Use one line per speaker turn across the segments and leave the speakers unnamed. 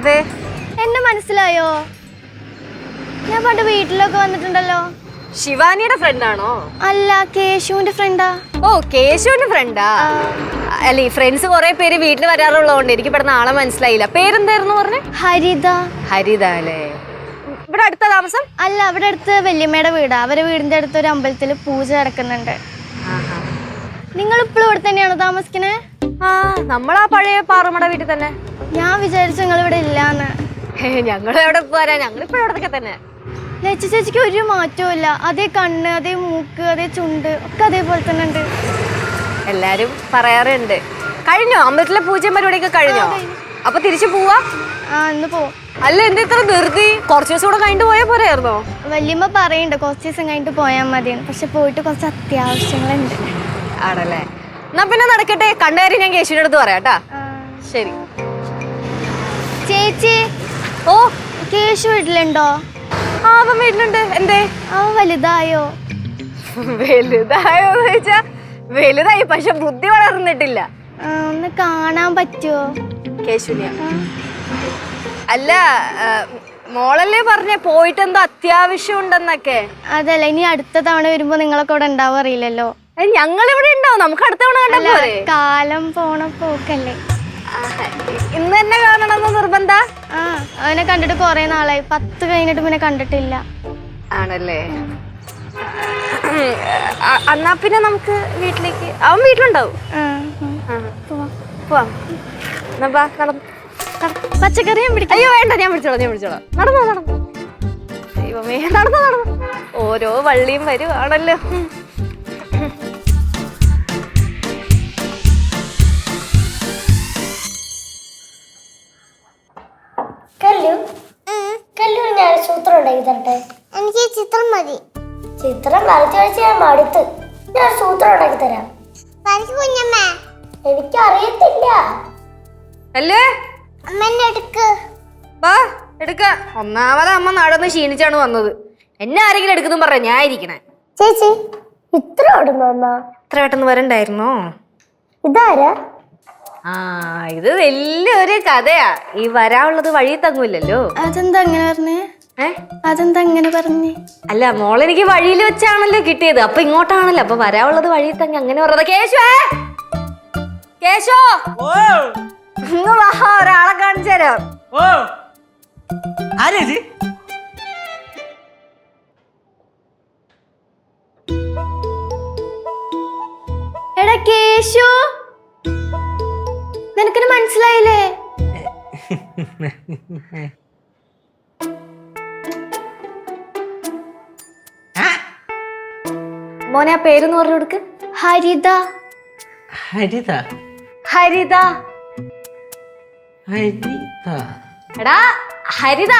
അതെ
എന്നെ മനസ്സിലായോ? ഞാൻ പണ്ട് വീട്ടിലൊക്കെ വന്നിട്ടുണ്ടല്ലോ.
ശിവാനിയുടെ ഫ്രണ്ട് ആണോ?
അല്ല കേശുവിന്റെ ഫ്രണ്ടാ
ഓ കേശുവിന്റെ ഫ്രണ്ടാ അല്ല ഈ ഫ്രണ്ട്സ് കുറെ പേര് വീട്ടിൽ വരാറുള്ളതുകൊണ്ട് എനിക്ക് പെട്ടെന്ന് ആളെ മനസ്സിലായില്ല. പേരെന്തായിരുന്നു പറഞ്ഞു?
ഹരിത.
ഹരിത അല്ലേ? ഇവിടെ അടുത്ത താമസം?
അല്ല അവിടെ അടുത്ത് വല്യമ്മയുടെ വീടാ. അവരെ വീടിന്റെ അടുത്ത് ഒരു അമ്പലത്തിൽ പൂജ നടക്കുന്നുണ്ട്. നിങ്ങൾ ഇപ്പോഴും ഇവിടെ തന്നെയാണോ താമസിക്കണേ?
ആ നമ്മളാ പഴയ പാറമട വീട്ടിൽ തന്നെ.
ഞാൻ വിചാരിച്ചു നിങ്ങൾ ഇവിടെ ഇല്ലാന്ന്
ഞങ്ങൾ എവിടെ പോരാ? ഞങ്ങളിപ്പോ ഇവിടത്തൊക്കെ തന്നെ.
ലച്ച ചേച്ചിക്ക് ഒരു മാറ്റവും അതേ കണ്ണ് അതേ മൂക്ക് അതേ ചുണ്ട് ഒക്കെ അതേപോലെ തന്നെ ഉണ്ട്.
എല്ലാരും പറയാറുണ്ട്. കഴിഞ്ഞോ? അമ്പലത്തിലെ പൂജ പരിപാടിയൊക്കെ കഴിഞ്ഞോ? അപ്പൊ തിരിച്ചു പോവാ?
ആ ഇന്ന് പോവും
അല്ല എന്താ ഇത്ര നിർത്തി കുറച്ച് ദിവസം കൂടെ കഴിഞ്ഞിട്ട് പോയാ പോരായിരുന്നോ?
വല്യമ്മ പറയണ്ട് കുറച്ച് ദിവസം കഴിഞ്ഞിട്ട് പോയാൽ മതിയെന്ന്. പക്ഷെ പോയിട്ട് കുറച്ച് അത്യാവശ്യങ്ങളുണ്ട്.
ആണല്ലേ? എന്നാ പിന്നെ നടക്കട്ടെ. കണ്ടുകാരി ഞാൻ കേശുവിന്റെ അടുത്ത്
പറയാട്ടാ.
ശരി.
ചേച്ചി
ഓ
കേശു വീട്ടിലുണ്ടോ?
ആ അവൻ വീട്ടിലുണ്ട്. എന്തേ?
അവൻ വലുതായോ?
വലുതായോ ചോദിച്ചാ വലുതായി പക്ഷെ ബുദ്ധി വളർന്നിട്ടില്ല.
ഒന്ന് കാണാൻ പറ്റുമോ
കേശുവിനെ. അല്ല മോളല്ലേ പറഞ്ഞ പോയിട്ട് എന്തോ അത്യാവശ്യം ഉണ്ടെന്നൊക്കെ.
അതല്ല ഇനി അടുത്ത തവണ വരുമ്പോ നിങ്ങളൊക്കെ ഇവിടെ ഉണ്ടാവും അറിയില്ലല്ലോ.
ഞങ്ങൾ ഇവിടെ ഉണ്ടാവും. നമുക്ക് അടുത്ത തവണ കണ്ടാ പോരെ.
കാലം പോണ പോക്കല്ലേ.
ഇന്ന് തന്നെ കാണണമെന്ന് നിർബന്ധ?
ആ അവനെ കണ്ടിട്ട് കൊറേ നാളായി. പത്ത് കഴിഞ്ഞിട്ട് പിന്നെ കണ്ടിട്ടില്ല.
ആണല്ലേ? എന്നാ പിന്നെ നമുക്ക് വീട്ടിലേക്ക് അവൻ വീട്ടിലുണ്ടാവും.
പോവാം.
പോവാം. എന്നാ ബാ നടന്നു
പച്ചക്കറി ഞാൻ പിടിക്കാം.
അയ്യോ വേണ്ട ഞാൻ പിടിച്ചോളാം ഞാൻ പിടിച്ചോളാം. നടന്നോ നടന്നു. ദൈവമേ നടന്നോ നടന്നു. ഓരോ വള്ളിയും വരുവാണല്ലോ.
സൂത്രം ഉണ്ടാക്കി തരട്ടെ എനിക്ക് ചിത്രം മതി. ചിത്രം വരച്ചു വരച്ച് ഞാൻ മടുത്ത്. ഞാൻ സൂത്രം ഉണ്ടാക്കി തരാം. എനിക്ക് അറിയത്തില്ല
അല്ലേ?
അമ്മ എടുക്ക്.
വാ എടുക്ക. ഒന്നാമത് അമ്മ നടന്ന് ക്ഷീണിച്ചാണ് വന്നത്. എന്നെ ആരെങ്കിലും എടുക്കുന്നു പറഞ്ഞ ഞാൻ ഇരിക്കണേ.
ചേച്ചി. ഇത്ര ഓടുന്നു അമ്മ?
ഇത്ര പെട്ടെന്ന് വരണ്ടായിരുന്നോ?
ഇതാരാ?
ആ ഇത് വലിയൊരു കഥയാ. ഈ വരാനുള്ളത് വഴി തങ്ങൂല്ലല്ലോ.
അതെന്താ അങ്ങനെ പറഞ്ഞേ? അതെന്താ അങ്ങനെ പറഞ്ഞേ?
അല്ല മോളെനിക്ക് വഴിയിൽ വെച്ചാണല്ലോ കിട്ടിയത്. അപ്പൊ ഇങ്ങോട്ടാണല്ലോ. അപ്പൊ വരാനുള്ളത് വഴി തങ്ങി അങ്ങനെ പറഞ്ഞത്. കേശുവേ കേശോ! ഇങ്ങ് വാ ഒരാളെ കാണിച്ചു തരാം.
ഓ! ആരാ
എടാ കേശു! നിനക്കിന് മനസ്സിലായില്ലേ?
മോനെ ആ പേരൊന്ന് പറഞ്ഞു കൊടുക്ക്.
ഹരിത.
ഹരിത.
ഹരിത.
ഹരിത.
എടാ ഹരിത.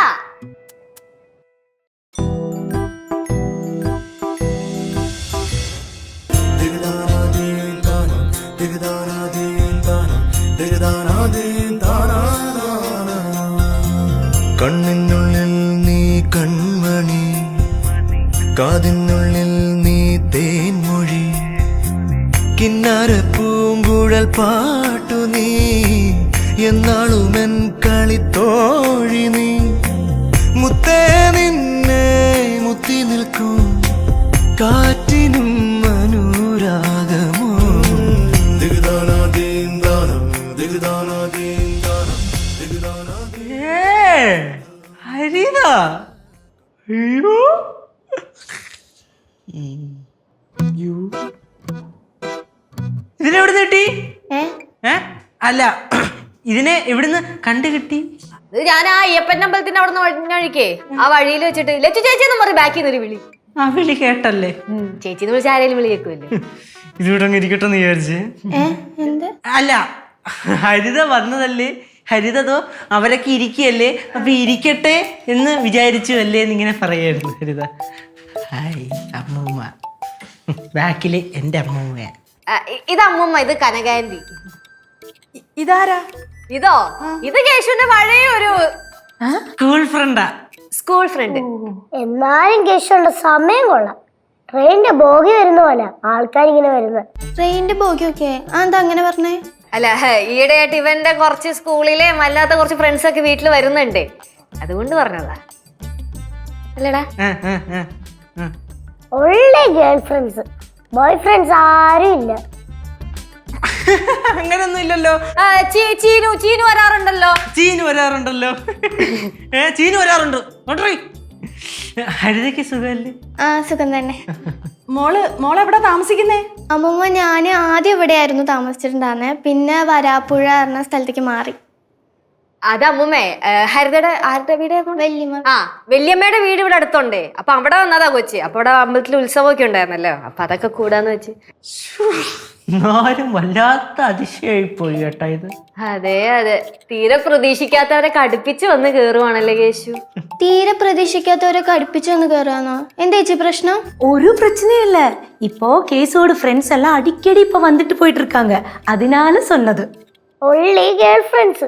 കണ്ണിനുള്ളിൽ നീ കൺമണി കാതിനുള്ളിൽ കിന്നാര പൂങ്കുഴൽ പാട്ടു നീ. എന്നാളുമെൻ കളിത്തോഴി നീ. മുത്തേ നിന്നെ മുത്തി നിൽക്കും. കാറ്റിനും അനുരാഗമോ.
ഹരിത. അയ്യോ. യ്യോ. അല്ല ഇതിനെ എവിടുന്ന് കണ്ടു കിട്ടി
ഇത് ഞാൻ ആ അയ്യപ്പൻ അമ്പലത്തിന്റെ അവിടെ നിന്ന് വഴിക്കേ ആ വഴിയിൽ വെച്ചിട്ട് ലച്ചു ചേച്ചി എന്ന് പറയും ബാക്കിൽ നിന്നൊരു ഒരു വിളി.
ആ വിളി കേട്ടല്ലേ?
ചേച്ചി എന്ന് വിളിച്ച ആരെങ്കിലും വിളി കേൾക്കുമല്ലേ
ഇതിവിടെ അങ്ങ് ഇരിക്കട്ടെ എന്ന് വിചാരിച്ച്.
എന്ത്?
അല്ല ഹരിത വന്നതല്ലേ? ഹരിതതോ അവരൊക്കെ ഇരിക്കുകയല്ലേ? അപ്പൊ ഇരിക്കട്ടെ എന്ന് വിചാരിച്ചു അല്ലേ എന്നിങ്ങനെ പറയായിരുന്നു ഹരിത. ഹായ് അമ്മൂമ്മ. ബാക്കിൽ
എന്റെ അമ്മൂമ്മയാ. ഇത് അമ്മൂമ്മ ഇത് കനകാന്റി
ഇതാരാ?
ഇതോ? ഇത് കേശുവിന്റെ പഴയ ഒരു
സ്കൂൾ ഫ്രണ്ടാ
സ്കൂൾ ഫ്രണ്ട്
എന്നാലും കേശുണ്ട് സമയം കൊള്ളാം. ട്രെയിനിന്റെ ബോഗി വരുന്ന പോലെ ആൾക്കാർ ഇങ്ങനെ വരുന്നത്.
ട്രെയിനിന്റെ ബോഗി ആ എന്താ അങ്ങനെ പറഞ്ഞേ?
അല്ല ഹേ, ഈയിടെയായിട്ട് ഇവന്റെ കുറച്ച് സ്കൂളിലെ അല്ലാത്ത കുറച്ച് ഫ്രണ്ട്സ് ഒക്കെ വീട്ടിൽ വരുന്നുണ്ട്. അതുകൊണ്ട് പറഞ്ഞതാ. അല്ലടാ.
ആ, ആ, ആ, ആ.
Only girlfriends boyfriends ആരും ഇല്ല.
അങ്ങനൊന്നും ഇല്ലല്ലോ
ആ, ചീ- ചീനു ചീനു വരാറുണ്ടല്ലോ.
ചീന് വരാറുണ്ടല്ലോ. ഏ ചീന് വരാറുണ്ട്. നോട്ടറി ഹരിതയ്ക്ക് സുഖമല്ലേ?
ആ സുഖം തന്നെ.
മോൾ എവിടെ താമസിക്കുന്നേ?
അമ്മമ്മ ഞാൻ ആദ്യം ഇവിടെയായിരുന്നു താമസിച്ചിട്ടുണ്ടായിരുന്നെ. പിന്നെ വരാപ്പുഴ എന്ന സ്ഥലത്തേക്ക് മാറി.
അത് അമ്മുമ്മേ ഏ, ഹരിതയുടെ ആരുടെ വീടായിരുന്നു
വല്യമ്മ
ആ വല്യമ്മയുടെ വീട് ഇവിടെ അടുത്തുണ്ടേ അപ്പൊ അവിടെ വന്നതാ കൊച്ചി അപ്പൊ അവിടെ അമ്പലത്തിൽ ഉത്സവമൊക്കെ ഉണ്ടായിരുന്നല്ലോ അപ്പൊ അതൊക്കെ കൂടാന്ന് വെച്ച്
എന്നാലും വല്ലാത്ത അതിശയായി പോയി കേട്ടാ ഇത്
അതെ അതെ തീരെ പ്രതീക്ഷിക്കാത്തവരെ കടുപ്പിച്ച് വന്ന് കേറുവാണല്ലേ കേശു
തീരെ പ്രതീക്ഷിക്കാത്തവരൊക്കെ അടുപ്പിച്ചു വന്ന് കയറാന്നോ എന്താ ചേച്ചി പ്രശ്നം
ஒரு பிரச்சனையும் இல்ல இப்போ கேஸோட ஃப்ரெண்ட்ஸ் எல்லாம் அடிக்கடி இப்ப வந்துட்டு போயிட்டு இருக்காங்க அதனால சொன்னது
ഒള്ളി ഗേൾ ഫ്രണ്ട്സ്